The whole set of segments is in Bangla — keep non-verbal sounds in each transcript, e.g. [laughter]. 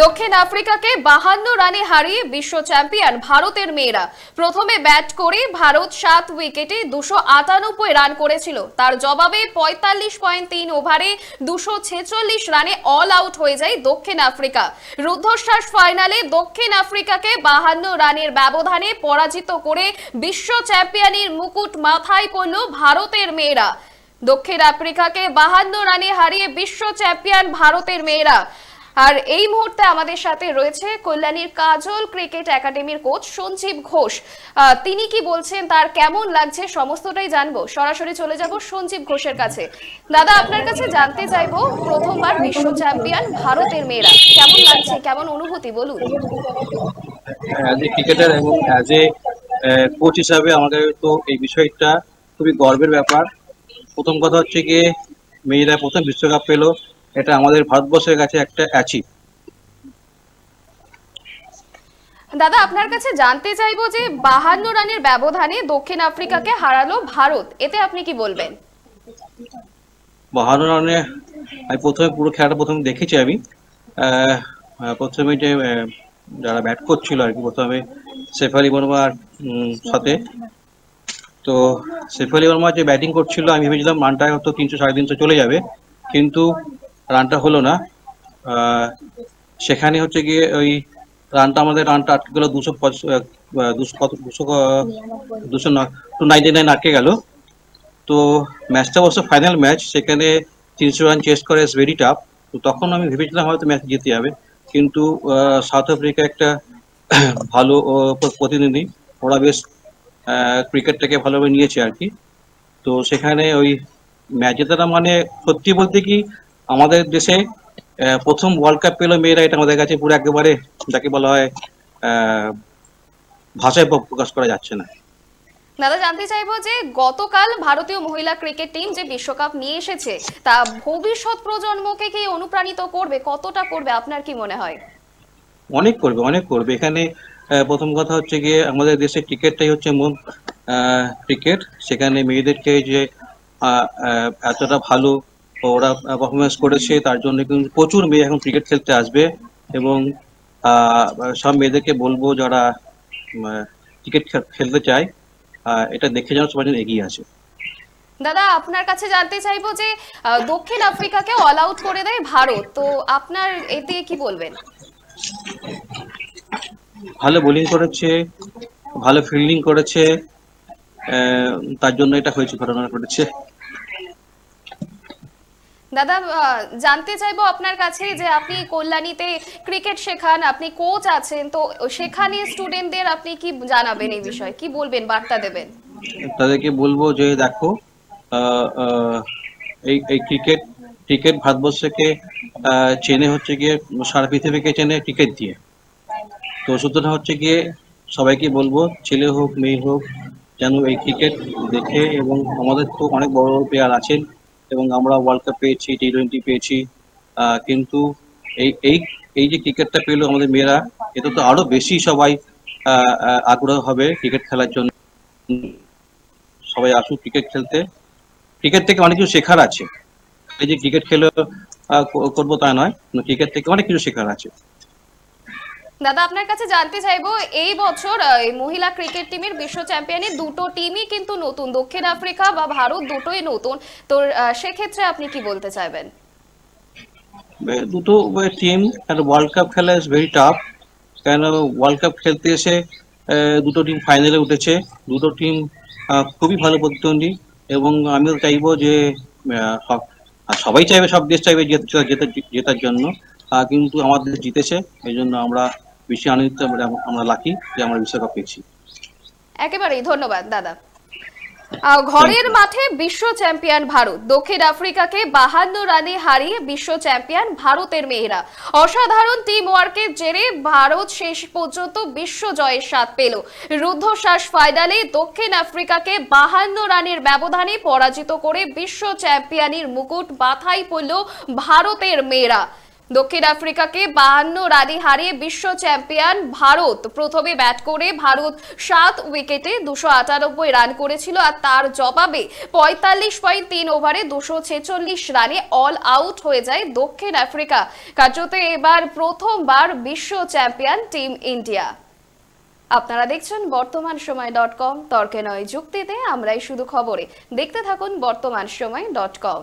দক্ষিণ আফ্রিকাকে বাহান্ন রানে হারিয়ে বিশ্ব চ্যাম্পিয়ন ভারতের মেয়েরা। প্রথমে ব্যাট করে ভারত সাত উইকেটে দুশো আটানব্বই রান করেছিল। তার জবাবে পঁয়তাল্লিশ পয়েন্ট তিন ওভারে দুশো ছেচল্লিশ রানে অল আউট হয়ে যায় দক্ষিণ আফ্রিকা। রুদ্ধশ্বাস ফাইনালে দক্ষিণ আফ্রিকাকে বাহান্ন রানের ব্যবধানে পরাজিত করে বিশ্ব চ্যাম্পিয়নের মুকুট মাথায় পড়ল ভারতের মেয়েরা। দক্ষিণ আফ্রিকাকে বাহান্ন রানে হারিয়ে বিশ্ব চ্যাম্পিয়ন ভারতের মেয়েরা। আর এই মুহূর্তে আমাদের সাথে রয়েছে কল্যাণীর কাজল ক্রিকেট একাডেমির কোচ সঞ্জীব ঘোষ। তিনি কি বলছেন, তার কেমন লাগছে সমস্তটাই জানব। সরাসরি চলে যাব সঞ্জীব ঘোষের কাছে। দাদা, আপনার কাছে জানতে চাইব, প্রথমবার বিশ্ব চ্যাম্পিয়ন ভারতের মেয়েরা, কেমন লাগছে, কেমন অনুভূতি, বলুন। ক্রিকেটার এবং অ্যাজ এ কোচ হিসাবে আমাদের তো এই বিষয়টা খুবই গর্বের ব্যাপার। প্রথম কথা হচ্ছে গিয়ে মেয়েরা প্রথম বিশ্বকাপ পেল। এটা আমাদের ভারতবর্ষের কাছে একটা অ্যাচিভ দাদা আপনার কাছে জানতে চাইব যে বাহান্ন রানের ব্যবধানে দক্ষিণ আফ্রিকাকে হারালো ভারত। এতে আপনি কি বলবেন? বাহান্ন রানে আমি প্রথমে পুরো খেলাটা প্রথমে দেখেছি আমি। প্রথমে যে যারা ব্যাট করছিল আর কি প্রথমে শেফালি বর্মার উম, সাথে। তো শেফালি বর্মা যে ব্যাটিং করছিল আমি ভেবেছিলাম রানটা হয়তো তিনশো সাড়ে তিনশো চলে যাবে। কিন্তু রানটা হলো না। সেখানে হচ্ছে গিয়ে ওই রানটা আমাদের রানটা আটকে গেল দুশো দুশো কত, দুশো দুশো টু নাইনটি নাইন আটকে গেল। তো ম্যাচটা অবশ্য ফাইনাল ম্যাচ সেখানে তিনশো রান চেস করে ইস ভেরি টাফ তো তখন আমি ভেবেছিলাম হয়তো ম্যাচ জিতে যাবে। কিন্তু সাউথ আফ্রিকা একটা [clears throat] ভালো প্রতিনিধি। ওরা বেশ ক্রিকেটটাকে ভালোভাবে নিয়েছে আর কি। তো সেখানে ওই ম্যাচ জেতাটা মানে সত্যি বলতে কি আমাদের দেশে প্রথম ওয়ার্ল্ড কাপ পেল মেয়েরা এটা আমাদের কাছে পুরো একেবারে যাকে বলা হয় ভাষায় প্রকাশ করা যাচ্ছে না। দাদা জানতে চাইব যে গতকাল ভারতীয় মহিলা ক্রিকেট টিম যে বিশ্বকাপ নিয়ে এসেছে তা ভবিষ্যৎ প্রজন্মকে কি অনুপ্রাণিত করবে? কতটা করবে? আপনার কি মনে হয়? অনেক করবে অনেক করবে। এখানে প্রথম কথা হচ্ছে গিয়ে আমাদের দেশে ক্রিকেটটাই হচ্ছে মূল ক্রিকেট। সেখানে মেয়েদেরকে যে এতটা ভালো ওরা পারফরমেন্স করেছে তার জন্য কিন্তু প্রচুর মেয়ে এখন ক্রিকেট খেলতে আসবে এবং সব মেয়েদেরকে বলব যারা ক্রিকেট খেলতে চায় এটা দেখে যেন সবাই এগিয়ে আসে। দাদা আপনার কাছে জানতে চাইব যে দক্ষিণ আফ্রিকাকে অল আউট করে দেয় ভারত তো আপনার এতে কি বলবেন? ভালো বোলিং করেছে ভালো ফিল্ডিং করেছে তার জন্য এটা হয়েছে ঘটনা ঘটেছে। দাদা জানতে চাইব আপনার কাছে যে আপনি কল্যাণীতে ক্রিকেট শেখান, আপনি কোচ আছেন, তো সেখানে স্টুডেন্টদের আপনি কি জানাবেন এই বিষয়ে? কি বলবেন, বার্তা দেবেন? তাদেরকে বলব যে, দেখো এই এই ক্রিকেট ক্রিকেট ভারতবর্ষকে চেনে হচ্ছে গিয়ে, সারা পৃথিবীকে চেনে ক্রিকেট দিয়ে। তো সুতরাং হচ্ছে গিয়ে, সবাইকে বলব, ছেলে হোক, মেয়ে হোক, যেন এই ক্রিকেট দেখে এবং আমাদের তো অনেক বড় বড় প্লেয়ার আছেন এবং আমরা ওয়ার্ল্ড কাপ পেয়েছি টি টোয়েন্টি পেয়েছি কিন্তু এই এই এই যে ক্রিকেটটা পেল আমাদের মেয়েরা, এতে তো আরও বেশি সবাই আগ্রহ হবে ক্রিকেট খেলার জন্য। সবাই আসুক ক্রিকেট খেলতে। ক্রিকেট থেকে অনেক কিছু শেখার আছে। এই যে ক্রিকেট খেলে করব তা নয় ক্রিকেট থেকে অনেক কিছু শেখার আছে। দাদা, আপনার কাছে জানতে চাইব, এই বছর এই মহিলা ক্রিকেট টিমের বিশ্ব চ্যাম্পিয়নে দুটো টিমই কিন্তু নতুন। দক্ষিণ আফ্রিকা বা ভারত দুটোই নতুন। তো সেক্ষেত্রে আপনি কি বলতে চাইবেন? দুটো টিম ওয়ার্ল্ড কাপ খেলা ইজ ভেরি টাফ কেন ওয়ার্ল্ড কাপ খেলতে এসে দুটো টিম ফাইনালে উঠেছে। দুটো টিম খুবই ভালো প্রতিদ্বন্দ্বী। এবং আমিও চাইব যে সব- সবাই চাইবে, সব দেশ চাইবে জেতার জন্য। কিন্তু আমাদের জিতেছে। এই জন্য আমরা বেশি আনন্দিত আমরা লাকি যে আমরা বিশ্বকাপ পেয়েছি। একেবারেই ধন্যবাদ দাদা। ঘরের মাঠে বিশ্ব চ্যাম্পিয়ন ভারত দক্ষিণ আফ্রিকাকে বাহান্ন রানে হারিয়ে বিশ্ব চ্যাম্পিয়ন ভারতের মেয়েরা। অসাধারণ টিম ওয়ার্কের জেরে ভারত শেষ পর্যন্ত বিশ্ব জয়ের স্বাদ পেল। রুদ্ধশ্বাস ফাইনালে দক্ষিণ আফ্রিকাকে বাহান্ন রানের ব্যবধানে পরাজিত করে বিশ্ব চ্যাম্পিয়নের মুকুট মাথায় পড়ল ভারতের মেয়েরা। দক্ষিণ আফ্রিকাকে বাহান্ন রানে হারিয়ে বিশ্ব চ্যাম্পিয়ন ভারত প্রথমে ব্যাট করে ভারত সাত উইকেটে দুশো আটানব্বই রান করেছিল আর তার জবাবে পঁয়তাল্লিশ পয়েন্ট তিন ওভারে দুশো ছেচল্লিশ রানে অল আউট হয়ে যায় দক্ষিণ আফ্রিকা। কার্যত এবার প্রথমবার বিশ্ব চ্যাম্পিয়ন টিম ইন্ডিয়া। আপনারা দেখছেন বর্তমান সময় ডট কম, তর্কে নয় যুক্তিতে আমরাই শুধু খবরে। দেখতে থাকুন বর্তমান সময় ডট কম।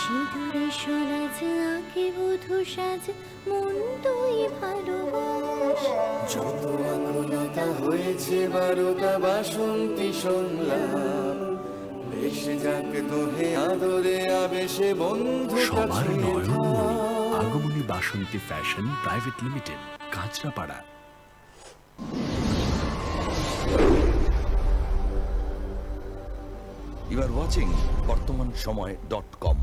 সিঁদুরে সরাজ আঁকে বধু সাজ মন তুই ভালোবাস। যত আকুলতা হয়েছে বারোটা বাসন্তী বন্ধু সবার নয়নমণি Agamani Basanti fashion private limited Kanchrapara. You are watching Bartaman Samay dot com